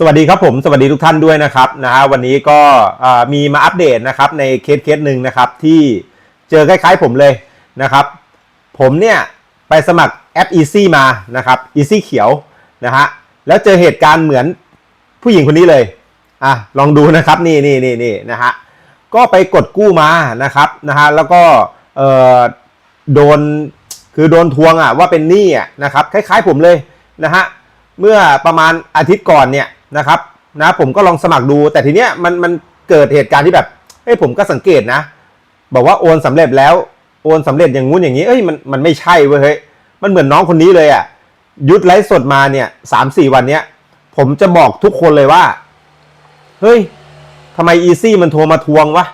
สวัสดีครับผมสวัสดีทุกท่านด้วยนะครับนะฮะวันนี้ก็มีมาอัปเดตนะครับในเคสเคสหนึ่งนะครับที่เจอคล้ายๆผมเลยนะครับ ผมเนี่ยไปสมัครแอป Easy มานะครับ Easy เขียวนะฮะแล้วเจอเหตุการณ์เหมือนผู้หญิงคนนี้เลยอะลองดูนะครับนี่นี่นี่นี่นะฮะก็ไปกดกู้มานะครับนะฮะแล้วก็เออโดนคือโดนทวงอะว่าเป็นหนี้อะนะครับคล้ายๆผมเลยนะฮะเมื่อประมาณอาทิตย์ก่อนเนี่ย นะครับนะผมก็ลองสมัครดูแต่ทีเนี้ยมันมันเกิดเหตุการณ์ที่แบบเอ้ยผมก็สังเกตนะ บอกว่าโอนสำเร็จแล้วโอนสำเร็จอย่างงู้นอย่างนี้เอ้ยมันมันไม่ใช่เว้ยเฮ้ยมันเหมือนน้องคนนี้เลยอะ่ะยุดไลฟ์สดมาเนี่ยสามสี่วันเนี้ยผมจะบอกทุกคนเลยว่า เฮ้ยทำไมอีซี่มันโทรมาทวงวะ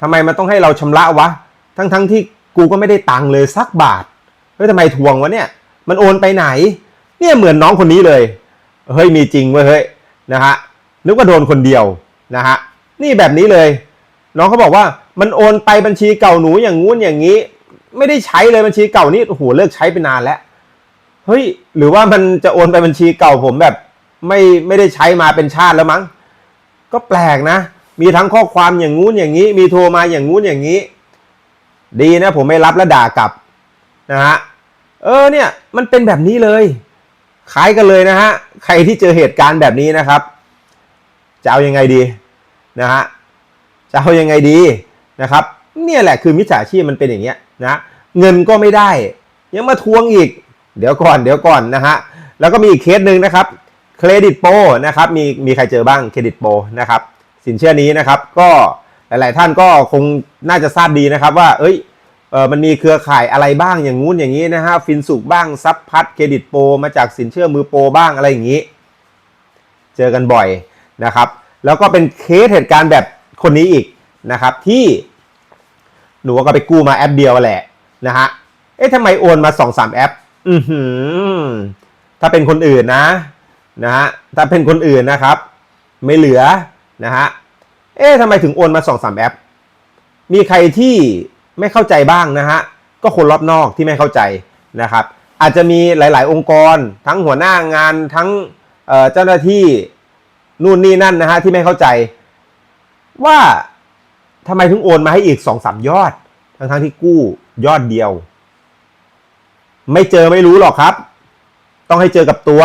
ทำไมมันต้องให้เราชำระวะ ทั้งทั้งที่กูก็ไม่ได้ตังค์เลยสักบาท เฮ้ยทำไมทวงวะเนี่ย มันโอนไปไหน เนี่ยเหมือนน้องคนนี้เลย เฮ้ยมีจริงเว้ยเฮ้ยนะฮะนึกว่าโดนคนเดียวนะฮะนี่แบบนี้เลย น้องเขาบอกว่ามันโอนไปบัญชีเก่าหนูอย่างงู้นอย่างนี้ ไม่ได้ใช้เลยบัญชีเก่านี่โอ้โหเลิกใช้ไปนานแล้วเฮ้ยหรือว่ามันจะโอนไปบัญชีเก่าผมแบบไม่ไม่ได้ใช้มาเป็นชาติแล้วมั้ง ก็แปลกนะ มีทั้งข้อความอย่างงู้นอย่างนี้ มีโทรมาอย่างงู้นอย่างนี้ ดีนะผมไม่รับแล้วด่ากลับนะฮะเออเนี่ยมันเป็นแบบนี้เลย คล้ายกันเลยนะฮะ ใครที่เจอเหตุการณ์แบบนี้นะครับ จะเอายังไงดีนะฮะ จะเอายังไงดีนะครับ เนี่ยแหละคือมิจฉาชีพมันเป็นอย่างเงี้ยนะเงินก็ไม่ได้ ยังมาทวงอีก เดี๋ยวก่อนเดี๋ยวก่อนนะฮะ แล้วก็มีอีกเคสหนึ่งนะครับ เครดิตโปนะครับ มีมีใครเจอบ้างเครดิตโปนะครับ สินเชื่อนี้นะครับ ก็หลาย ๆ ท่านก็คงน่าจะทราบดีนะครับว่า เอ้ย เออมันมีเครือข่ายอะไรบ้างอย่างงู้นอย่างนี้นะฮะฟินสุกบ้างซับพัดเครดิตโปรมาจากสินเชื่อมือโปรบ้างอะไรอย่างนี้ เจอกันบ่อยนะครับ แล้วก็เป็นเคสเหตุการณ์แบบคนนี้อีกนะครับ ที่หนูก็ไปกู้มาแอปเดียวแหละนะฮะเอ๊ะทำไมโอนมาสองสามแอป อือหือ ถ้าเป็นคนอื่นนะนะฮะถ้าเป็นคนอื่นนะครับ ไม่เหลือนะฮะเอ๊ะทำไมถึงโอนมาสองสามแอป มีใครที่ ไม่เข้าใจบ้างนะฮะก็คนรอบนอกที่ไม่เข้าใจนะครับ อาจจะมีหลาย ๆ องค์กร ทั้งหัวหน้างานทั้งเจ้าหน้าที่นู่นนี่นั่นนะฮะที่ไม่เข้าใจ ว่าทำไมถึงโอนมาให้อีกสองสามยอด ทั้งทั้งๆที่กู้ยอดเดียว ไม่เจอไม่รู้หรอกครับ ต้องให้เจอกับตัว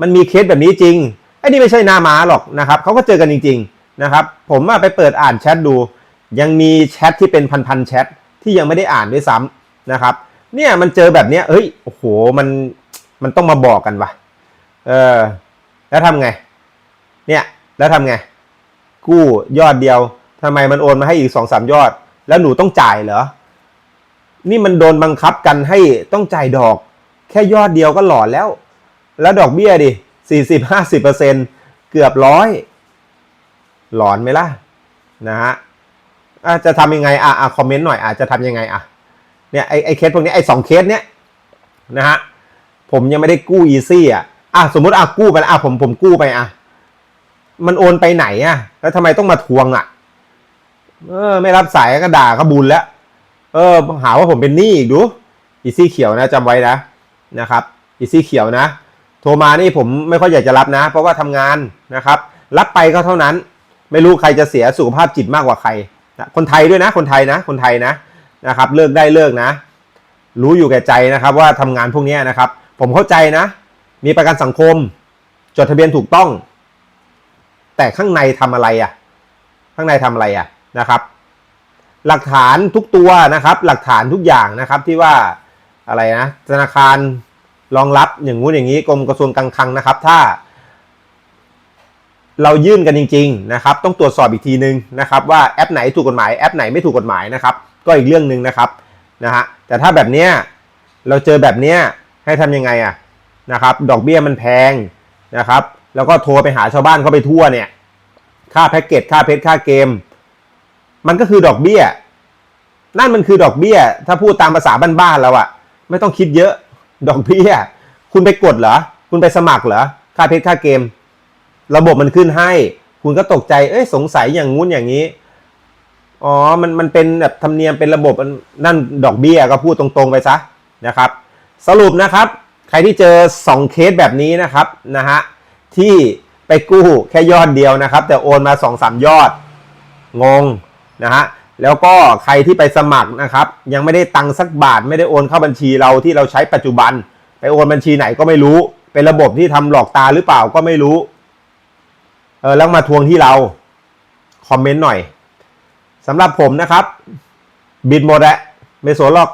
มันมีเคสแบบนี้จริงไอ้นี่ไม่ใช่หน้าม้าหรอกนะครับเขาก็เจอกันจริง ๆ นะครับ ผมไปเปิดอ่านแชทดู ยังมีแชทที่เป็นพันๆแชทที่ยังไม่ได้อ่านด้วยซ้ำนะครับ เนี่ยมันเจอแบบเนี้ยเฮ้ยโอ้โหมันมันต้องมาบอกกันวะเออแล้วทำไง เนี่ยแล้วทำไง กู้ยอดเดียวทำไมมันโอนมาให้อีกสองสามยอด แล้วหนูต้องจ่ายเหรอ นี่มันโดนบังคับกันให้ต้องจ่ายดอก แค่ยอดเดียวก็หลอนแล้ว แล้วดอกเบี้ยดิสี่สิบห้าสิบเปอร์เซ็นเกือบร้อย หลอนไหมล่ะ นะฮะ อะจะทำยังไงอะอะคอมเมนต์หน่อยอะจะทำยังไงอะเนี่ยไอไอเคสพวกนี้ไอสองเคสเนี้ยนะฮะผมยังไม่ได้กู้อีซี่อะอะสมมติอะกู้ไปอะผมผมกู้ไปอะมันโอนไปไหนอะ แล้วทำไมต้องมาทวงอะ เออ ไม่รับสายก็ด่าก็บุญแล้ว เออ หาว่าผมเป็นหนี้อีกดูอีซี่เขียวนะจำไว้นะนะครับอีซี่เขียวนะ โทรมานี่ผมไม่ค่อยอยากจะรับนะ เพราะว่าทำงานนะครับ รับไปก็เท่านั้น ไม่รู้ใครจะเสียสุขภาพจิตมากกว่าใคร นะคนไทยด้วยนะคนไทยนะคนไทยนะนะครับเลิกได้เลิกนะ รู้อยู่แก่ใจนะครับว่าทำงานพวกนี้นะครับ ผมเข้าใจนะ มีประกันสังคม จดทะเบียนถูกต้อง แต่ข้างในทำอะไรอะ ข้างในทำอะไรอะนะครับ หลักฐานทุกตัวนะครับ หลักฐานทุกอย่างนะครับที่ว่าอะไรนะธนาคารรองรับอย่างงู้นอย่างนี้กรมกระทรวงการคลังนะครับ ถ้า เรายื่นกันจริงๆนะครับต้องตรวจสอบอีกทีนึงนะครับว่าแอปไหนถูกกฎหมายแอปไหนไม่ถูกกฎหมายนะครับก็อีกเรื่องหนึ่งนะครับนะฮะแต่ถ้าแบบเนี้ยเราเจอแบบเนี้ยให้ทำยังไงอะนะครับดอกเบี้ยมันแพงนะครับแล้วก็โทรไปหาชาวบ้านเข้าไปทั่วเนี่ยค่าแพ็กเกจค่าเพชรค่าเกม มันก็คือดอกเบี้ย นั่นมันคือดอกเบี้ย ถ้าพูดตามภาษาบ้านๆเราอะไม่ต้องคิดเยอะ ดอกเบี้ย คุณไปกดเหรอ คุณไปสมัครเหรอ ค่าเพชรค่าเกม ระบบมันขึ้นให้ คุณก็ตกใจ เอ้ยสงสัยอย่างงู้นอย่างนี้ อ๋อ มันมันเป็นแบบธรรมเนียมเป็นระบบนั่นดอกเบี้ยก็พูดตรงๆไปซะนะครับ สรุปนะครับ ใครที่เจอ 2 เคสแบบนี้นะครับนะฮะที่ไปกู้แค่ยอดเดียวนะครับ แต่โอนมา 2-3 ยอดงงนะฮะแล้วก็ใครที่ไปสมัครนะครับ ยังไม่ได้ตังค์สักบาทไม่ได้โอนเข้าบัญชีเราที่เราใช้ปัจจุบัน ไปโอนบัญชีไหนก็ไม่รู้ เป็นระบบที่ทำหลอกตาหรือเปล่าก็ไม่รู้ เออแล้วมาทวงที่เรา คอมเมนต์หน่อยสำหรับผมนะครับ บิดหมดแหละไม่สนหรอก